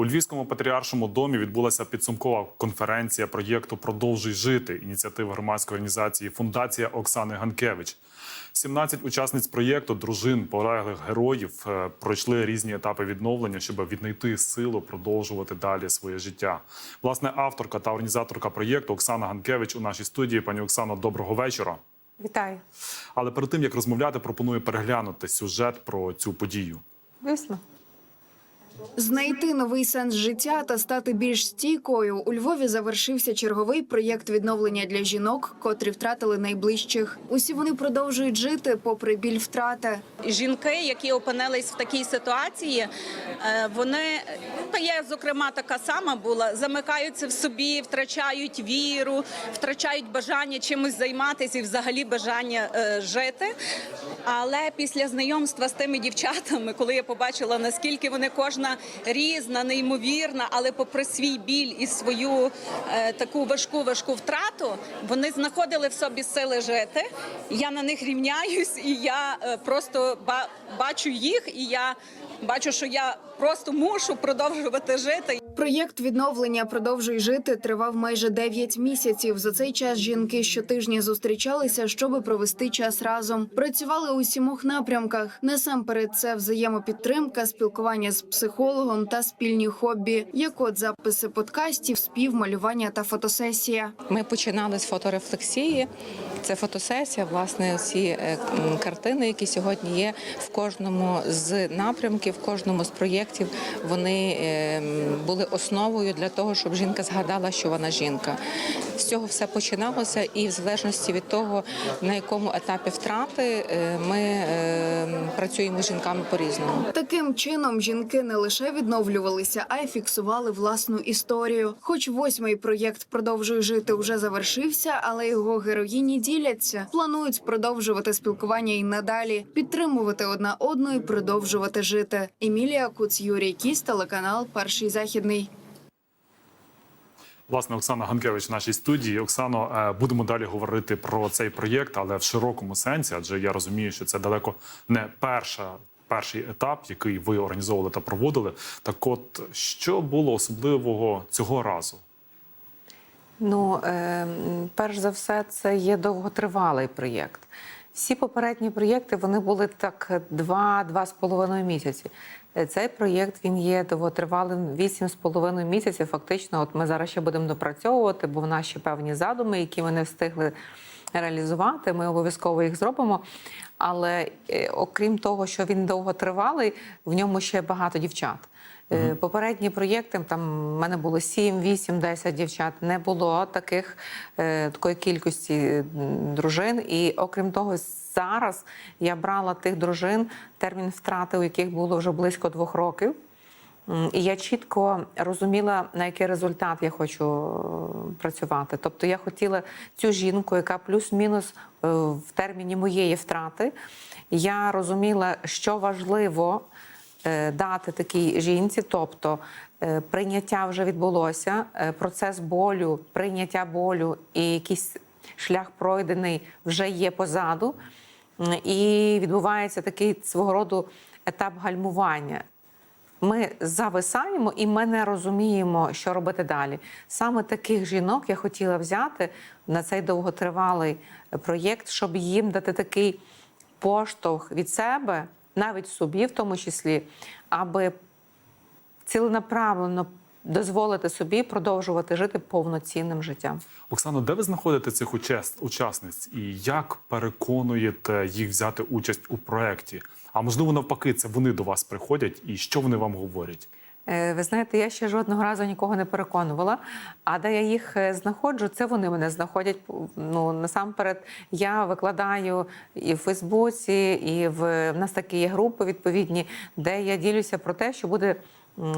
У Львівському патріаршому домі відбулася підсумкова конференція проєкту Продовжуй жити ініціативи громадської організації Фундація Оксани Ганкевич. 17 учасниць проєкту дружин полеглих героїв е, пройшли різні етапи відновлення, щоб віднайти силу продовжувати далі своє життя. Власне, авторка та організаторка проєкту Оксана Ганкевич у нашій студії. Пані Оксано, доброго вечора. Вітаю. Але перед тим як розмовляти, пропоную переглянути сюжет про цю подію. Звісно. Знайти новий сенс життя та стати більш стійкою у Львові завершився черговий проєкт відновлення для жінок, котрі втратили найближчих. Усі вони продовжують жити попри біль втрати. жінки, які опинились в такій ситуації, е, вони та я зокрема така сама була, замикаються в собі, втрачають віру, втрачають бажання чимось займатися і взагалі бажання е, жити. Але після знайомства з тими дівчатами, коли я побачила наскільки вони кожна різна, неймовірна, але попри свій біль і свою е, таку важку важку втрату, вони знаходили в собі сили жити. Я на них рівняюсь, і я е, просто ба- бачу їх, і я бачу, що я просто мушу продовжувати жити. Проєкт відновлення продовжуй жити тривав майже 9 місяців. За цей час жінки щотижня зустрічалися, щоб провести час разом. Працювали у сімох напрямках. Насамперед, це взаємопідтримка, спілкування з психологом та спільні хобі, як от записи подкастів, спів, малювання та фотосесія. Ми починали з фоторефлексії. Це фотосесія. Власне, ці е, картини, які сьогодні є в кожному з напрямків, в кожному з проєктів, вони е, були основою для того, щоб жінка згадала, що вона жінка. З цього все починалося, і в залежності від того, на якому етапі втрати, е, ми працюємо з жінками по-різному. Таким чином жінки не лише відновлювалися, а й фіксували власну історію. Хоч восьмий проєкт продовжує жити вже завершився, але його героїні діляться. Планують продовжувати спілкування і надалі, підтримувати одна одну і продовжувати жити. Емілія Куц, Юрій Кіс, телеканал Перший західний. Власне, Оксана Ганкевич в нашій студії. Оксано, е, будемо далі говорити про цей проєкт, але в широкому сенсі, адже я розумію, що це далеко не перша. Перший етап, який ви організовували та проводили, так от що було особливого цього разу? Ну, е, перш за все, це є довготривалий проєкт. Всі попередні проєкти вони були так два-два з половиною місяці. Е, Цей проєкт він є довготривалим вісім з половиною місяців. Фактично, от ми зараз ще будемо допрацьовувати, бо в нас ще певні задуми, які ми не встигли реалізувати. Ми обов'язково їх зробимо. Але е, окрім того, що він довготривалий, в ньому ще багато дівчат. Е, Попередні проєкти там в мене було 7, 8, 10 дівчат. Не було таких е, такої кількості дружин. І окрім того, зараз я брала тих дружин, термін втрати, у яких було вже близько двох років. І я чітко розуміла, на який результат я хочу е, працювати. Тобто я хотіла цю жінку, яка плюс-мінус е, в терміні моєї втрати. Я розуміла, що важливо е, дати такій жінці, тобто е, прийняття вже відбулося, е, процес болю, прийняття болю і якийсь шлях пройдений вже є позаду. І відбувається такий свого роду етап гальмування. Ми зависаємо і ми не розуміємо, що робити далі. Саме таких жінок я хотіла взяти на цей довготривалий проєкт, щоб їм дати такий поштовх від себе, навіть собі, в тому числі, аби ціленаправленно дозволити собі продовжувати жити повноцінним життям. Оксано, де ви знаходите цих учасниць і як переконуєте їх взяти участь у проєкті? А можливо, навпаки, це вони до вас приходять, і що вони вам говорять? Е, Ви знаєте, я ще жодного разу нікого не переконувала. А де я їх е, знаходжу, це вони мене знаходять. Ну насамперед, я викладаю і в Фейсбуці, і в, в нас такі є групи відповідні, де я ділюся про те, що буде.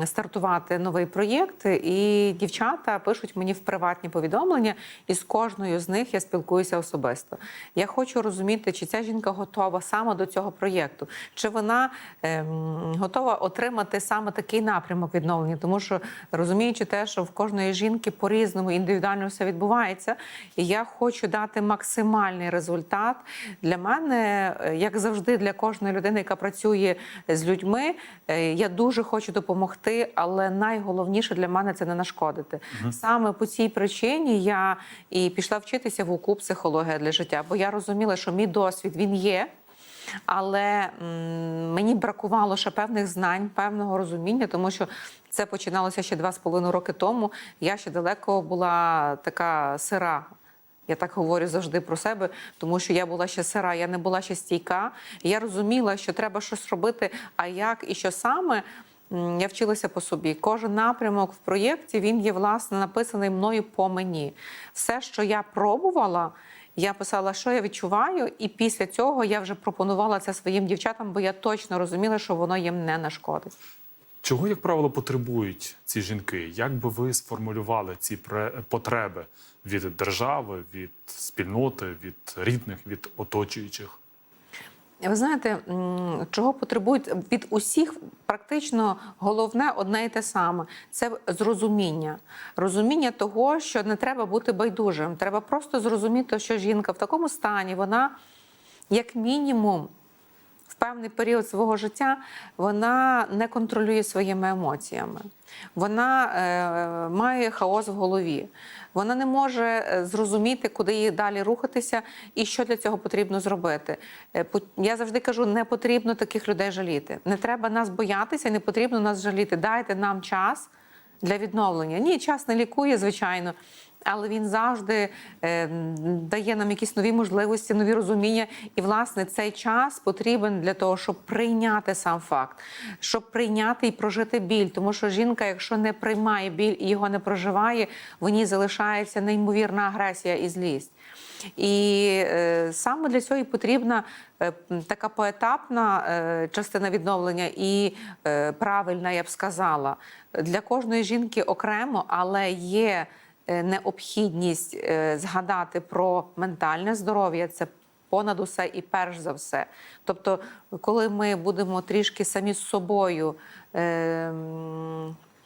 Стартувати новий проєкт, і дівчата пишуть мені в приватні повідомлення, і з кожною з них я спілкуюся особисто. Я хочу розуміти, чи ця жінка готова саме до цього проєкту, чи вона ем, готова отримати саме такий напрямок відновлення, тому що розуміючи те, що в кожної жінки по-різному індивідуально все відбувається, і я хочу дати максимальний результат для мене, е, як завжди, для кожної людини, яка працює з людьми. е, Я дуже хочу допомогти допомогти, але найголовніше для мене це не нашкодити. Саме по цій причині я і пішла вчитися в УКУ психологія для життя, бо я розуміла, що мій досвід він є. Але м, мені бракувало ще певних знань, певного розуміння, тому що це починалося ще два з половиною роки тому. Я ще далеко була така сира. Я так говорю завжди про себе, тому що я була ще сира, я не була ще стійка. Я розуміла, що треба щось робити, а як і що саме. Я вчилася по собі. Кожен напрямок в проєкті він є власне написаний мною по мені. Все, що я пробувала, я писала, що я відчуваю, і після цього я вже пропонувала це своїм дівчатам, бо я точно розуміла, що воно їм не нашкодить. Чого, як правило, потребують ці жінки? Як би ви сформулювали ці потреби від держави, від спільноти, від рідних, від оточуючих? Ви знаєте, чого потребують від усіх практично головне одне і те саме це зрозуміння. Розуміння того, що не треба бути байдужим. Треба просто зрозуміти, що жінка в такому стані, вона, як мінімум, в певний період свого життя вона не контролює своїми емоціями. Вона е, має хаос в голові. Вона не може е, зрозуміти, куди їй далі рухатися і що для цього потрібно зробити. Е, Я завжди кажу, не потрібно таких людей жаліти. Не треба нас боятися, не потрібно нас жаліти. Дайте нам час для відновлення. Ні, час не лікує, звичайно. Але він завжди е, дає нам якісь нові можливості, нові розуміння. І, власне, цей час потрібен для того, щоб прийняти сам факт, щоб прийняти і прожити біль. Тому що жінка, якщо не приймає біль і його не проживає, в ній залишається неймовірна агресія і злість. І е, саме для цього і потрібна е, така поетапна е, частина відновлення і правильна, я б сказала, для кожної жінки окремо, але є необхідність згадати про ментальне здоров'я. Це понад усе і перш за все. Тобто, коли ми будемо трішки самі з собою. е,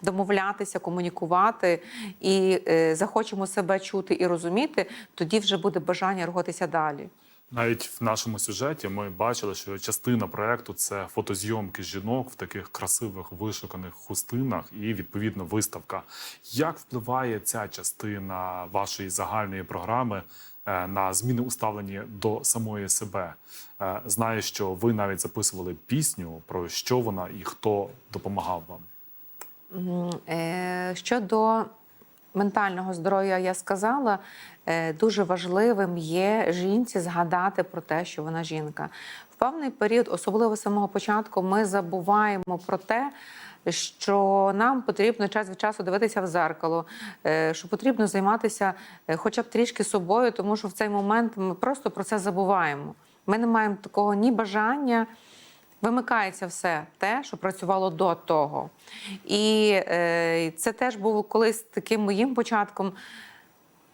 Домовлятися, комунікувати і е, захочемо себе чути і розуміти, тоді вже буде бажання рухатися далі. Навіть в нашому сюжеті ми бачили, що частина проекту це фотозйомки жінок в таких красивих вишуканих хустинах і відповідно виставка. Як впливає ця частина вашої загальної програми е, на зміни у ставленні до самої себе? Е, Знаю, що ви навіть записували пісню про що вона і хто допомагав вам. Е, Щодо ментального здоров'я, я сказала, е, дуже важливим є жінці згадати про те, що вона жінка. В певний період, особливо з самого початку, ми забуваємо про те. Що нам потрібно час від часу дивитися в зеркало, е, що потрібно займатися хоча б трішки собою, тому що в цей момент ми просто про це забуваємо. Ми не маємо такого ні бажання, Вимикається все те, що працювало до того. І е, це теж було колись таким моїм початком.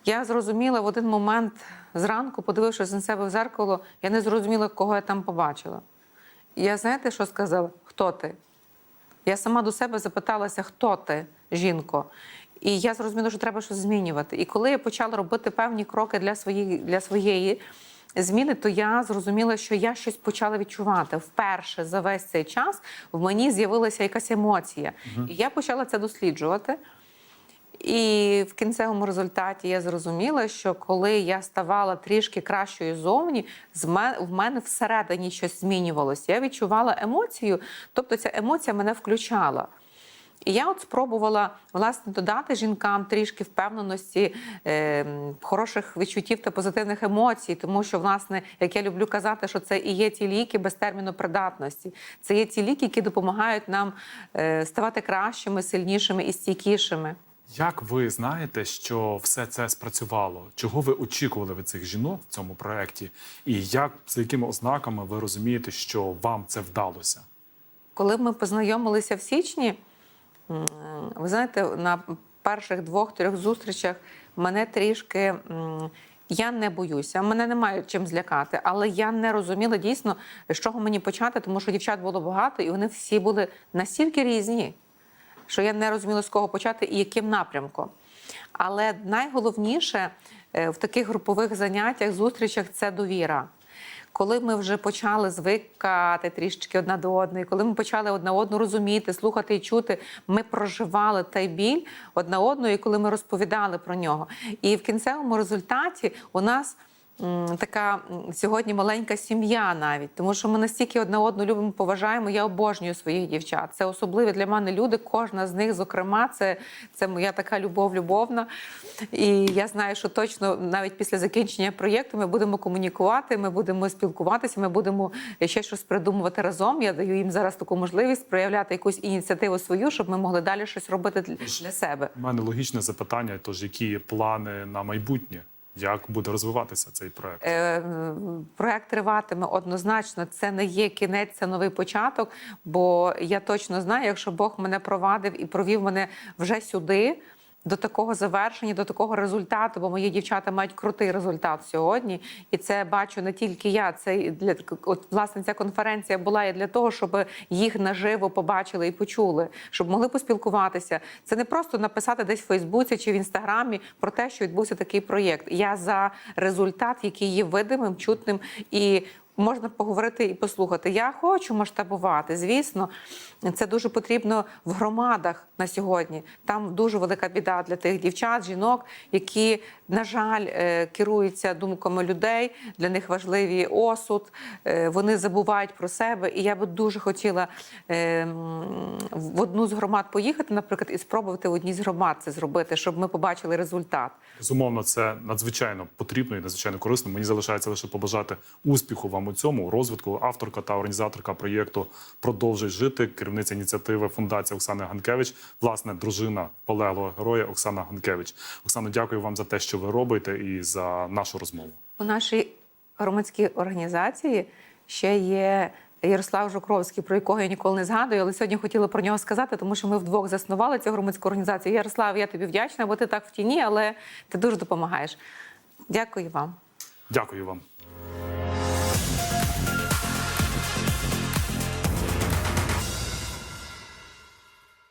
Я зрозуміла в один момент зранку, подивившись на себе в зеркало, я не зрозуміла, кого я там побачила. Я знаєте, що сказала? Хто ти? Я сама до себе запиталася, хто ти, жінко. І я зрозуміла, що треба щось змінювати. І коли я почала робити певні кроки для своєї, для своєї зміни, то я зрозуміла, що я щось почала відчувати. Вперше за весь цей час в мені з'явилася якась емоція. І я почала це досліджувати. І в кінцевому результаті я зрозуміла, що коли я ставала трішки кращою зовні, в мене всередині щось змінювалося. Я відчувала емоцію, тобто ця емоція мене включала. І я от спробувала власне додати жінкам трішки впевненості, е, хороших відчуттів та позитивних емоцій, тому що, власне, як я люблю казати, що це і є ті ліки без терміну придатності. Це є ті ліки, які допомагають нам е, ставати кращими, сильнішими і стійкішими. Як ви знаєте, що все це спрацювало? Чого ви очікували від цих жінок в цьому проєкті? І як за якими ознаками ви розумієте, що вам це вдалося? Коли ми познайомилися в січні, ви знаєте, на перших двох-трьох зустрічах мене трішки. Я не боюся, мене немає чим злякати, але я не розуміла дійсно, з чого мені почати, тому що дівчат було багато, і вони всі були настільки різні, що я не розуміла, з кого почати і яким напрямком. Але найголовніше е, в таких групових заняттях, зустрічах це довіра. Коли ми вже почали звикати трішечки одна до одної, коли ми почали одна одну розуміти, слухати і чути, ми проживали той біль одна одної, коли ми розповідали про нього. І в кінцевому результаті у нас. Така сьогодні маленька сім'я навіть, тому що ми настільки одна одну любимо, поважаємо. Я обожнюю своїх дівчат. Це особливі для мене люди. Кожна з них, зокрема, це, це моя така любов, любовна. І я знаю, що точно навіть після закінчення проєкту ми будемо комунікувати, ми будемо спілкуватися, ми будемо ще щось придумувати разом. Я даю їм зараз таку можливість проявляти якусь ініціативу свою, щоб ми могли далі щось робити для- для себе. У мене логічне запитання: тож які плани на майбутнє? Як буде розвиватися цей проект? Е, Проект триватиме однозначно. Це не є кінець, це новий початок. Бо я точно знаю, якщо Бог мене провадив і провів мене вже сюди. До такого завершення, до такого результату, бо мої дівчата мають крутий результат сьогодні, і це бачу не тільки я. Це для от власне ця конференція була і для того, щоб їх наживо побачили і почули, щоб могли поспілкуватися. Це не просто написати десь в Фейсбуці чи в інстаграмі про те, що відбувся такий проєкт. Я за результат, який є видимим, чутним і. Можна поговорити і послухати. Я хочу масштабувати. Звісно, це дуже потрібно в громадах на сьогодні. Там дуже велика біда для тих дівчат, жінок, які, на жаль, е, керуються думками людей. Для них важливий осуд. е, Вони забувають про себе. І я би дуже хотіла е, в одну з громад поїхати, наприклад, і спробувати в одній з громад це зробити, щоб ми побачили результат. Безумовно, це надзвичайно потрібно і надзвичайно корисно. Мені залишається лише побажати успіху вам у цьому розвитку. Авторка та організаторка проєкту Продовжуй жити, керівниця ініціативи Фундація Оксана Ганкевич, власне, дружина полеглого героя Оксана Ганкевич. Оксано, дякую вам за те, що ви робите, і за нашу розмову. У нашій громадській організації ще є Ярослав Жукровський, про якого я ніколи не згадую, але сьогодні хотіла про нього сказати, тому що ми вдвох заснували цю громадську організацію. Ярослав, я тобі вдячна, бо ти так в тіні, але ти дуже допомагаєш. Дякую вам. Дякую вам.